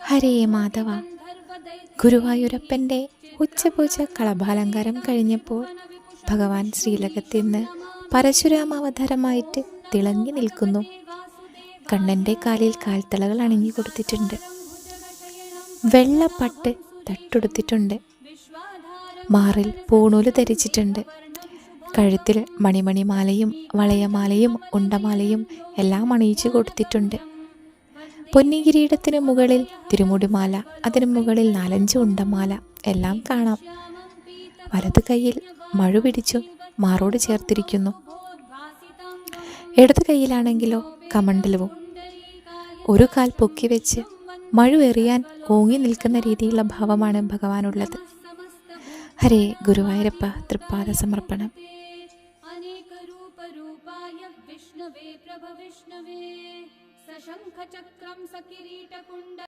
ഹരേ മാധവ ഗുരുവായൂരപ്പന്റെ ഉച്ചപൂജ കളഭാലങ്കാരം കഴിഞ്ഞപ്പോൾ ഭഗവാൻ ശ്രീലകത്തിൽ നിന്ന് പരശുരാമ അവതാരമായിട്ട് തിളങ്ങി നിൽക്കുന്നു. കണ്ണന്റെ കാലിൽ കാൽത്തളകൾ അണിഞ്ഞു കൊടുത്തിട്ടുണ്ട്. വെള്ളപ്പട്ട് തട്ടുടുത്തിട്ടുണ്ട്. മാറിൽ പൂണൂൽ ധരിച്ചിട്ടുണ്ട്. കഴുത്തിൽ മണിമണിമാലയും വളയമാലയും ഉണ്ടമാലയും എല്ലാം അണിയിച്ചു കൊടുത്തിട്ടുണ്ട്. പൊന്നികിരീടത്തിന് മുകളിൽ തിരുമുടിമാല അതിന് മുകളിൽ നാലഞ്ച് ഉണ്ടമാല എല്ലാം കാണാം വലത് കൈയിൽ മഴ പിടിച്ചു മാറോട് ചേർത്തിരിക്കുന്നു ഇടത് കൈയിലാണെങ്കിലോ കമണ്ടലവും ഒരു കാൽ പൊക്കി വെച്ച് മഴ എറിയാൻ ഓങ്ങി നിൽക്കുന്ന രീതിയിലുള്ള ഭാവമാണ് ഭഗവാനുള്ളത് ഹരേ ഗുരുവായൂരപ്പ തൃപ്പാദ സമർപ്പണം अनेकरूपरूपाय विष्णवे प्रभविष्णवे स सशङ्खचक्रं स किरीटकुण्ड